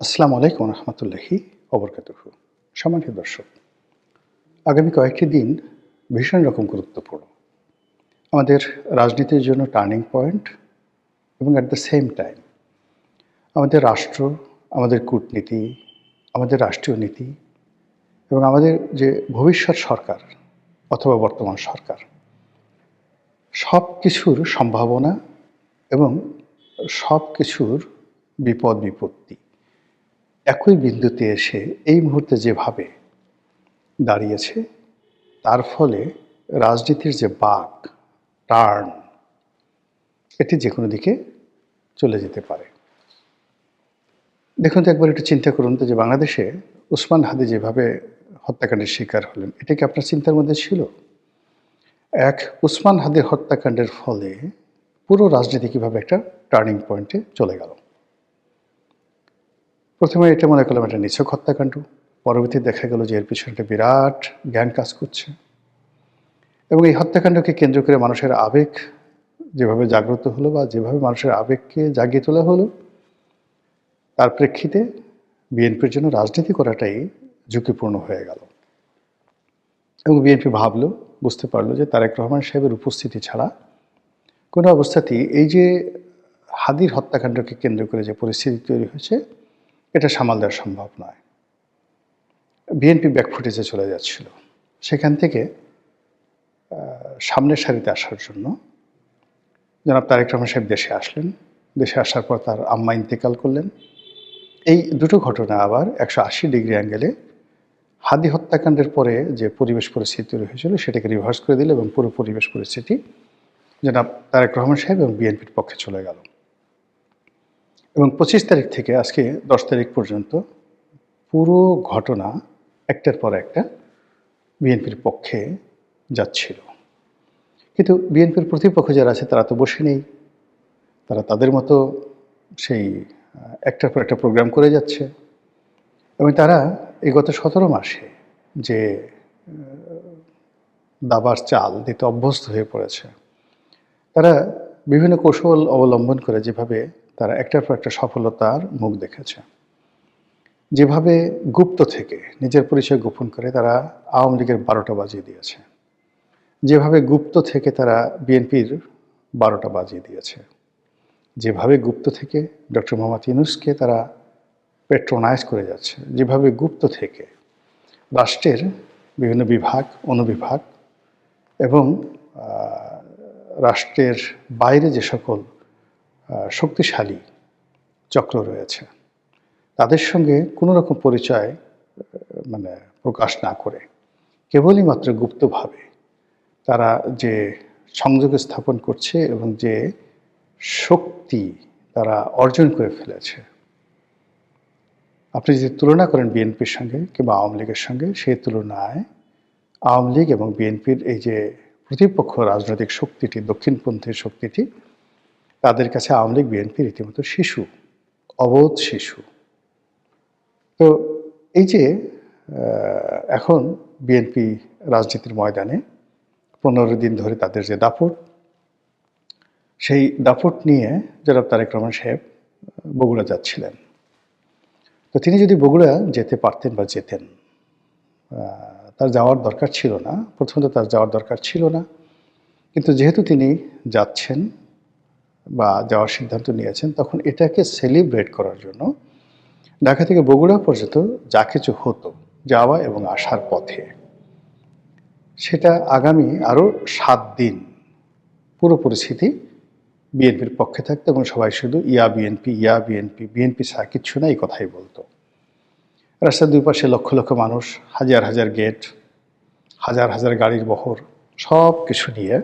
আসসালামু আলাইকুম রহমতুল্লাহি অবরকাতুহ সম্মানিত দর্শক, আগামী কয়েকটি দিন ভীষণ রকম গুরুত্বপূর্ণ। আমাদের রাজনীতির জন্য টার্নিং পয়েন্ট এবং অ্যাট দ্য সেম টাইম আমাদের রাষ্ট্র, আমাদের কূটনীতি, আমাদের রাষ্ট্রীয় নীতি এবং আমাদের যে ভবিষ্যৎ সরকার অথবা বর্তমান সরকার সব কিছুর সম্ভাবনা এবং সব কিছুর বিপদ বিপত্তি একই বিন্দুতে এসে এই মুহূর্তে যেভাবে দাঁড়িয়েছে, তার ফলে রাজনীতির যে বাক, টার্ন, এটি যে কোনো দিকে চলে যেতে পারে। দেখুন তো একবার একটু চিন্তা করুন তো যে বাংলাদেশে উসমান হাদি যেভাবে হত্যাকাণ্ডের শিকার হলেন, এটা কি আপনার চিন্তার মধ্যে ছিল? এক, উসমান হাদির হত্যাকাণ্ডের ফলে পুরো রাজনীতি কীভাবে একটা টার্নিং পয়েন্টে চলে গেল? প্রথমে এটা মনে করলাম একটা নিছক হত্যাকাণ্ড। পরবর্তী দেখা গেল যে এর পিছনে একটা বিরাট জ্ঞান কাজ করছে। এবং এই হত্যাকাণ্ডকে কেন্দ্র করে মানুষের আবেগ যেভাবে জাগ্রত হলো বা যেভাবে মানুষের আবেগকে জাগিয়ে তোলা হলো, তার প্রেক্ষিতে বিএনপির জন্য রাজনীতি করাটাই ঝুঁকিপূর্ণ হয়ে গেল। এবং বিএনপি ভাবলো, বুঝতে পারল যে তারেক রহমান সাহেবের উপস্থিতি ছাড়া কোনো অবস্থাতেই এই যে হাদির হত্যাকাণ্ডকে কেন্দ্র করে যে পরিস্থিতি তৈরি হয়েছে এটা সামাল দেওয়া সম্ভব নয়। বিএনপি ব্যাকফুটেজে চলে যাচ্ছিল। সেখান থেকে সামনের সারিতে আসার জন্য জনাব তারেক রহমান সাহেব দেশে আসলেন। দেশে আসার পর তার আম্মা ইন্তেকাল করলেন। এই দুটো ঘটনা আবার একশো আশি ডিগ্রি অ্যাঙ্গেলে হাদি হত্যাকাণ্ডের পরে যে পরিবেশ পরিস্থিতি তৈরি হয়েছিল, সেটাকে রিভার্স করে দিল এবং পুরো পরিবেশ পরিস্থিতি জনাব তারেক রহমান সাহেব এবং বিএনপির পক্ষে চলে গেল। এবং পঁচিশ তারিখ থেকে আজকে দশ তারিখ পর্যন্ত পুরো ঘটনা একটার পর একটা বিএনপির পক্ষে যাচ্ছিল। কিন্তু বিএনপির প্রতিপক্ষ যারা আছে তারা তো বসে নেই। তারা তাদের মতো সেই একটার পর একটা প্রোগ্রাম করে যাচ্ছে। এবং তারা এই গত সতেরো মাসে যে দাবার চাল দিতে অভ্যস্ত হয়ে পড়েছে, তারা বিভিন্ন কৌশল অবলম্বন করে যেভাবে তারা একটার পর একটা সফলতার মুখ দেখেছে। যেভাবে গুপ্ত থেকে নিজের পরিচয় গোপন করে তারা আওয়ামী লীগের বারোটা বাজিয়ে দিয়েছে। যেভাবে গুপ্ত থেকে তারা বিএনপির বারোটা বাজিয়ে দিয়েছে। যেভাবে গুপ্ত থেকে ডক্টর মোহাম্মদ ইউনুসকে তারা পেট্রোনাইজ করে যাচ্ছে। যেভাবে গুপ্ত থেকে রাষ্ট্রের বিভিন্ন বিভাগ, অনুবিভাগ এবং রাষ্ট্রের বাইরে যে সকল শক্তিশালী চক্র রয়েছে, তাদের সঙ্গে কোনো রকম পরিচয় মানে প্রকাশ না করে, কেবলই মাত্র গুপ্তভাবে তারা যে সংযোগ স্থাপন করছে এবং যে শক্তি তারা অর্জন করে ফেলেছে। আপনি যদি তুলনা করেন বিএনপির সঙ্গে কিংবা আওয়ামী লীগের সঙ্গে, সেই তুলনায় আওয়ামী লীগ এবং বিএনপির এই যে প্রতিপক্ষ রাজনৈতিক শক্তিটি দক্ষিণপন্থীর শক্তিটি, তাদের কাছে আওয়ামী লীগ, বিএনপি রীতিমতো শিশু, অবোধ শিশু। তো এই যে এখন বিএনপি রাজনীতির ময়দানে পনেরো দিন ধরে তাদের যে দাপট, সেই দাপট নিয়ে জনাব তারেক রহমান সাহেব বগুড়া যাচ্ছিলেন। তো তিনি যদি বগুড়া যেতে পারতেন বা যেতেন তার যাওয়ার দরকার ছিল না। প্রথমত তার যাওয়ার দরকার ছিল না। কিন্তু যেহেতু তিনি যাচ্ছেন বা যাওয়ার সিদ্ধান্ত নিয়েছেন, তখন এটাকে সেলিব্রেট করার জন্য ঢাকা থেকে বগুড়া পর্যন্ত যা কিছু হতো, যাওয়া এবং আসার পথে, সেটা আগামী আরও সাত দিন পুরো পরিস্থিতি বিএনপির পক্ষে থাকতো এবং সবাই শুধু ইয়া বিএনপি ইয়া বিএনপি বিএনপি ছাড়া কিচ্ছু না, এই কথাই বলতো। রাস্তার দুই পাশে লক্ষ লক্ষ মানুষ, হাজার হাজার গেট, হাজার হাজার গাড়ির বহর, সব কিছু নিয়ে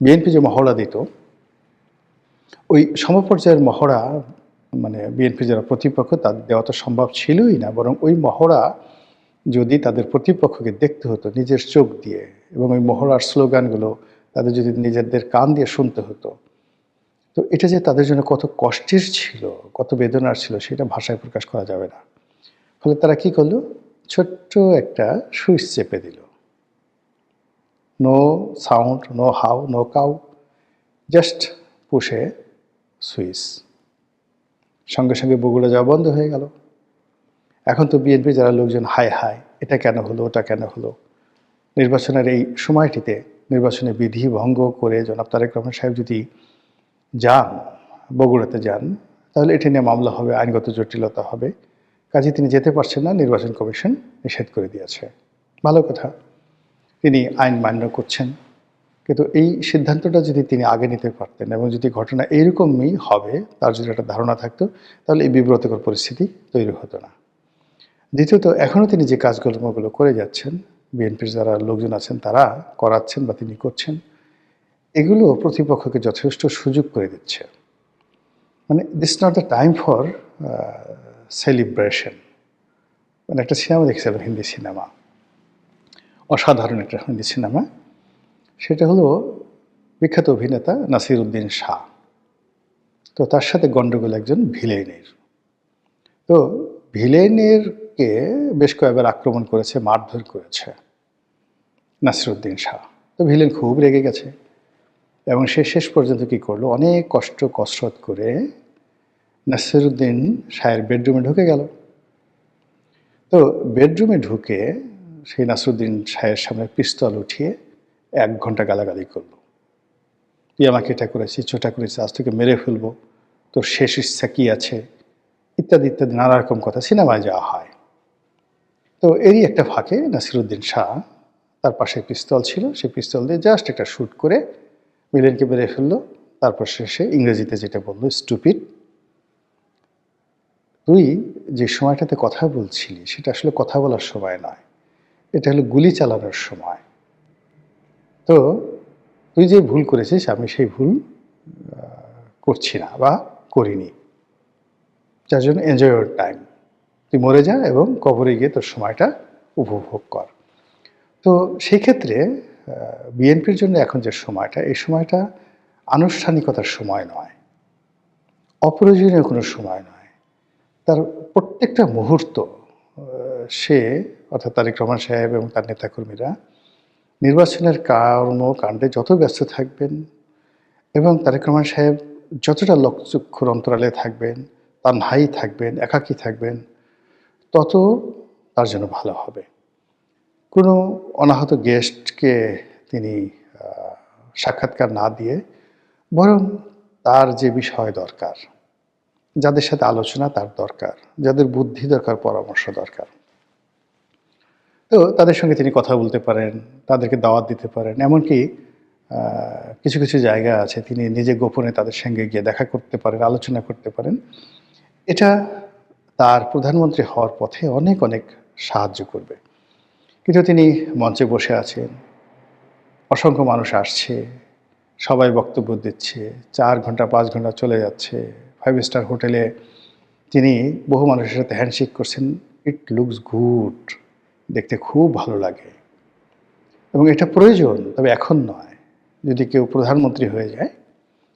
বিএনপি যে মহড়া দিত, ওই সমপর্যায়ের মহড়া মানে বিএনপি যারা প্রতিপক্ষ, তাদের দেওয়া তো সম্ভব ছিলই না। বরং ওই মহড়া যদি তাদের প্রতিপক্ষকে দেখতে হতো, নিজের চোখ দিয়ে, এবং ওই মহড়ার স্লোগানগুলো তাদের যদি নিজেদের কান দিয়ে শুনতে হতো, তো এটা যে তাদের জন্য কত কষ্টের ছিল, কত বেদনার ছিল, সেটা ভাষায় প্রকাশ করা যাবে না। ফলে তারা কি করল? ছোট্ট একটা সুইচ চেপে দিল। No sound no how no cow just পুষে সুইচ সঙ্গে সঙ্গে বগুড়া যাওয়া বন্ধ হয়ে গেল। এখন তো বিএনপি যারা লোকজন, হায় হায়, এটা কেন হলো, ওটা কেন হলো? নির্বাচনের এই সময়টিতে নির্বাচনে বিধি ভঙ্গ করে জনাব তারেক রহমান সাহেব যদি যান, বগুড়াতে যান, তাহলে এটি নিয়ে মামলা হবে, আইনগত জটিলতা হবে। কাজে তিনি যেতে পারছেন না, নির্বাচন কমিশন নিষেধ করে দিয়েছে। ভালো কথা। তিনি আইন মান্য করছেন। কিন্তু এই সিদ্ধান্তটা যদি তিনি আগে নিতে পারতেন এবং যদি ঘটনা এইরকমই হবে, তার যদি একটা ধারণা থাকতো, তাহলে এই বিব্রতকর পরিস্থিতি তৈরি হতো না। দ্বিতীয়ত, এখনও তিনি যে কাজকর্মগুলো করে যাচ্ছেন, বিএনপির যারা লোকজন আছেন, তারা করাচ্ছেন বা তিনি করছেন, এগুলো প্রতিপক্ষকে যথেষ্ট সুযোগ করে দিচ্ছে। মানে this not the time for celebration মানে একটা সিনেমা দেখছিলাম, হিন্দি সিনেমা। অসাধারণ একটা হিন্দি সিনেমা। সেটা হলো বিখ্যাত অভিনেতা নাসির উদ্দিন শাহ। তো তার সাথে গণ্ডগোল একজন ভিলেনের তো ভিলেনেরকে বেশ কয়েকবার আক্রমণ করেছে, মারধর করেছে নাসিরুদ্দিন শাহ। তো ভিলেন খুব রেগে গেছে। এবং সে শেষ পর্যন্ত কি করল? অনেক কষ্ট, কসরত করে নাসিরুদ্দিন শাহের বেডরুমে ঢুকে গেল। তো বেডরুমে ঢুকে সেই নাসরুদ্দিন শাহের সামনে পিস্তল উঠিয়ে এক ঘণ্টা গালাগালি করল। তুই আমাকে এটা করেছিস, ওটা করেছিস, আজ থেকে মেরে ফেলব, তোর শেষ ইচ্ছা কী আছে? ইত্যাদি ইত্যাদি, নানা রকম কথা সিনেমায় যাওয়া হয়। তো এরই একটা ফাঁকে নাসিরুদ্দিন শাহ তার পাশে পিস্তল ছিল। সেই পিস্তল দিয়ে জাস্ট একটা শ্যুট করে মিলেনকে মেরে ফেলল। তারপর শেষে ইংরেজিতে যেটা বলল স্টুপিড তুই যে সময়টাতে কথা বলছিলি, সেটা আসলে কথা বলার সময় নয়। এটা হলো গুলি চালানোর সময়। তো তুই যে ভুল করেছিস, আমি সেই ভুল করছি না বা করিনি। যার জন্য এনজয় টাইম তুই মরে যা এবং কবরে গিয়ে তোর সময়টা উপভোগ কর। তো সেই ক্ষেত্রে বিএনপির জন্য এখন যে সময়টা, এই সময়টা আনুষ্ঠানিকতার সময় নয়। অপ্রয়োজনীয় কোনো সময় নয়। তার প্রত্যেকটা মুহূর্ত সে, অর্থাৎ তারেক রহমান সাহেব এবং তার নেতাকর্মীরা নির্বাচনের কর্মকাণ্ডে যত ব্যস্ত থাকবেন এবং তারেক রহমান সাহেব যতটা লক্ষ্যক্ষুর অন্তরালে থাকবেন, তার ভাই থাকবেন, একাকী থাকবেন, তত তার জন্য ভালো হবে। কোনো অনাহত গেস্টকে তিনি সাক্ষাৎকার না দিয়ে বরং তার যে বিষয় দরকার যাদের সাথে আলোচনা তার দরকার, যাদের বুদ্ধি দরকার, পরামর্শ দরকার। তো তাদের সঙ্গে তিনি কথা বলতে পারেন, তাদেরকে দাওয়াত দিতে পারেন। এমনকি কিছু কিছু জায়গা আছে, তিনি নিজে গোপনে তাদের সঙ্গে গিয়ে দেখা করতে পারেন, আলোচনা করতে পারেন। এটা তার প্রধানমন্ত্রী হওয়ার পথে অনেক অনেক সাহায্য করবে। কিন্তু তিনি মঞ্চে বসে আছেন, অসংখ্য মানুষ আসছে, সবাই বক্তব্য দিচ্ছে, চার ঘণ্টা, পাঁচ ঘণ্টা চলে যাচ্ছে। ফাইভ স্টার হোটেলে তিনি বহু মানুষের সাথে হ্যান্ডশেক করছেন। ইট লুকস গুড দেখতে খুব ভালো লাগে। এবং এটা প্রয়োজন, তবে এখন নয়। যদি কেউ প্রধানমন্ত্রী হয়ে যায়,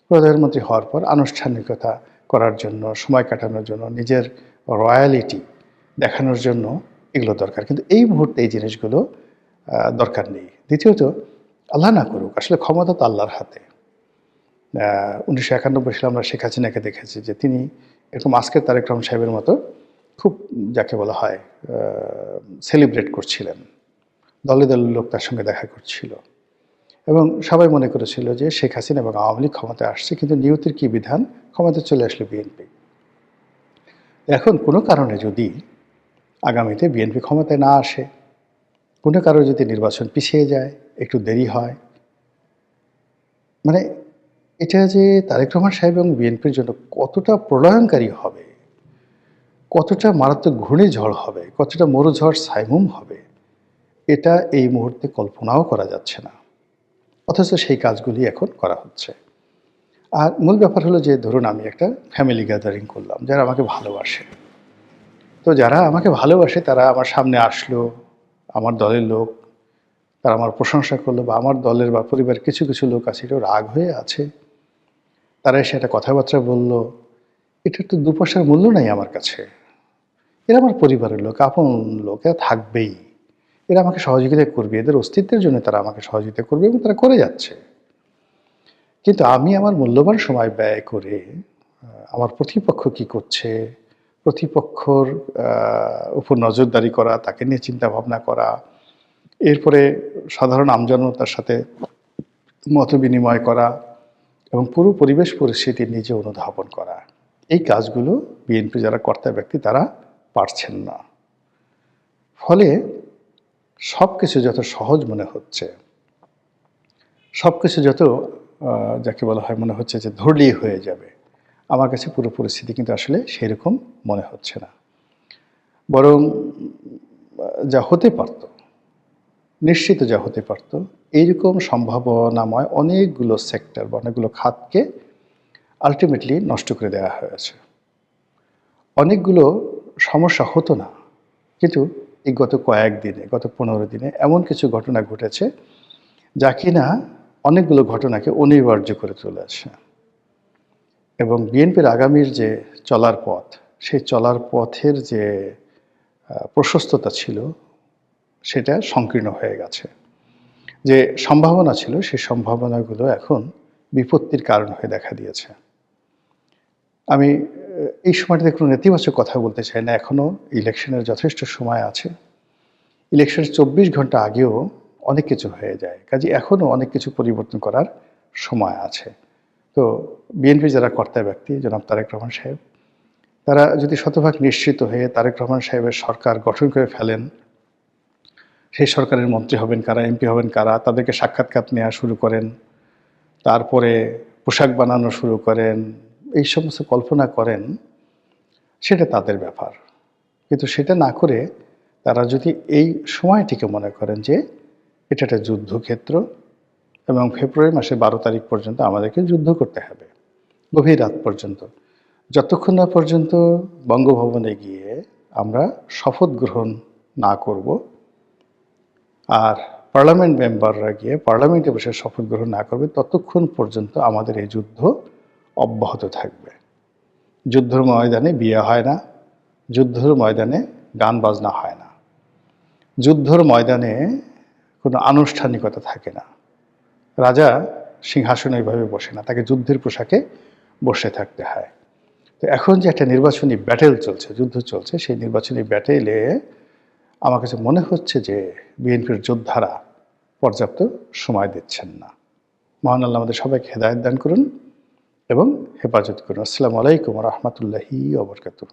প্রধানমন্ত্রী হওয়ার পর আনুষ্ঠানিকতা করার জন্য, সময় কাটানোর জন্য, নিজের রয়্যালিটি দেখানোর জন্য এগুলো দরকার। কিন্তু এই মুহূর্তে এই জিনিসগুলো দরকার নেই। দ্বিতীয়ত, আল্লাহ না করুক। আসলে ক্ষমতা তো আল্লাহর হাতে। উনিশশো একানব্বই সালে আমরা শেখ হাসিনাকে দেখেছি যে তিনি এরকম আজকের তারেক রহমান সাহেবের মতো খুব যাকে বলা হয় সেলিব্রেট করছিলেন। দলে দলের লোক তার সঙ্গে দেখা করছিল। এবং সবাই মনে করেছিল যে শেখ হাসিনা এবং আওয়ামী লীগ ক্ষমতায় আসছে, কিন্তু নিয়তির কী বিধান? ক্ষমতায় চলে আসলো বিএনপি। এখন কোনো কারণে যদি আগামীতে বিএনপি ক্ষমতায় না আসে, কোনো কারও যদি নির্বাচন পিছিয়ে যায়, একটু দেরি হয় মানে এটা যে তারেক রহমান সাহেব এবং বিএনপির জন্য কতটা প্রলয়নকারী হবে, কতটা মারাত্মক ঘূর্ণিঝড় হবে, কতটা মরুঝড় সাইমুম হবে, এটা এই মুহূর্তে কল্পনাও করা যাচ্ছে না। অথচ সেই কাজগুলি এখন করা হচ্ছে। আর মূল ব্যাপার হলো যে, ধরুন আমি একটা ফ্যামিলি গ্যাদারিং করলাম, যারা আমাকে ভালোবাসে। তো যারা আমাকে ভালোবাসে, তারা আমার সামনে আসলো, আমার দলের লোক, তারা আমার প্রশংসা করল বা আমার দলের বা পরিবার কিছু কিছু লোক আছে রাগ হয়ে আছে। তারা এসে একটা কথাবার্তা বলল, এটার তো দু পয়সার মূল্য নাই আমার কাছে। এরা আমার পরিবারের লোক, আপন লোক, এরা থাকবেই। এরা আমাকে সহযোগিতা করবে, এদের অস্তিত্বের জন্য তারা আমাকে সহযোগিতা করবে এবং তারা করে যাচ্ছে। কিন্তু আমি আমার মূল্যবান সময় ব্যয় করে আমার প্রতিপক্ষ কি করছে? প্রতিপক্ষর উপর নজরদারি করা, তাকে নিয়ে চিন্তা ভাবনা করা, এরপরে সাধারণ আমজনতার সাথে মত বিনিময় করা এবং পুরো পরিবেশ পরিস্থিতি নিজে অনুধাবন করা। এই কাজগুলো বিএনপি যারা কর্তা ব্যক্তি তারা পারছেন না। ফলে সব কিছু যত সহজ মনে হচ্ছে সব কিছু যত যাকে বলা হয়, মনে হচ্ছে যে ধরলেই হয়ে যাবে, আমার কাছে পুরো পরিস্থিতি কিন্তু আসলে সেরকম মনে হচ্ছে না। বরং যা হতে পারত নিশ্চিত যা হতে পারত। এইরকম সম্ভাবনাময় অনেকগুলো সেক্টর বা অনেকগুলো খাতকে আলটিমেটলি নষ্ট করে দেওয়া হয়েছে। অনেকগুলো সমস্যা হতো না, কিন্তু এই গত কয়েকদিনে গত পনেরো দিনে এমন কিছু ঘটনা ঘটেছে যা কিনা অনেকগুলো ঘটনাকে অনিবার্য করে তুলেছে। এবং বিএনপির আগামীর যে চলার পথ, সেই চলার পথের যে প্রশস্ততা ছিল সেটা সংকীর্ণ হয়ে গেছে। যে সম্ভাবনা ছিল সেই সম্ভাবনাগুলো এখন বিপত্তির কারণ হয়ে দেখা দিয়েছে। আমি, এই সময়টাতে কোনো নেতিবাচক কথা বলতে চাই না। এখনও ইলেকশনের যথেষ্ট সময় আছে। ইলেকশনের চব্বিশ ঘণ্টা আগেও অনেক কিছু হয়ে যায়। কাজে এখনও অনেক কিছু পরিবর্তন করার সময় আছে। তো বিএনপি যারা কর্তা ব্যক্তি, জনাব তারেক রহমান সাহেব, তারা যদি শতভাগ নিশ্চিত হয়ে তারেক রহমান সাহেবের সরকার গঠন করে ফেলেন সেই সরকারের মন্ত্রী হবেন কারা, এমপি হবেন কারা, তাদেরকে সাক্ষাৎকার নেওয়া শুরু করেন, তারপরে পোশাক বানানো শুরু করেন, এই সমস্ত কল্পনা করেন, সেটা তাদের ব্যাপার। কিন্তু সেটা না করে তারা যদি এই সময়টিকে মনে করেন যে এটা একটা যুদ্ধক্ষেত্র এবং ফেব্রুয়ারি মাসে বারো তারিখ পর্যন্ত আমাদেরকে যুদ্ধ করতে হবে, গভীর রাত পর্যন্ত। যতক্ষণ না পর্যন্ত বঙ্গভবনে গিয়ে আমরা শপথ গ্রহণ না করব আর পার্লামেন্ট মেম্বাররা গিয়ে পার্লামেন্টে বসে শপথ গ্রহণ না করবে, ততক্ষণ পর্যন্ত আমাদের এই যুদ্ধ অব্যাহত থাকবে। যুদ্ধের ময়দানে বিয়ে হয় না, যুদ্ধের ময়দানে গান বাজনা হয় না। যুদ্ধর ময়দানে কোনো আনুষ্ঠানিকতা থাকে না। রাজা সিংহাসনে ওইভাবে বসে না, তাকে যুদ্ধের পোশাকে বসে থাকতে হয়। তো এখন যে একটা নির্বাচনী ব্যাটেল চলছে, যুদ্ধ চলছে, সেই নির্বাচনী ব্যাটেলে আমার কাছে মনে হচ্ছে যে বিএনপির যোদ্ধারা পর্যাপ্ত সময় দিচ্ছেন না। মহান আল্লাহ আমাদের সবাইকে হেদায়ত দান করুন এবং হেফাজত করুন। আসসালামু আলাইকুম রহমতুল্লাহি ওবরকাতুহ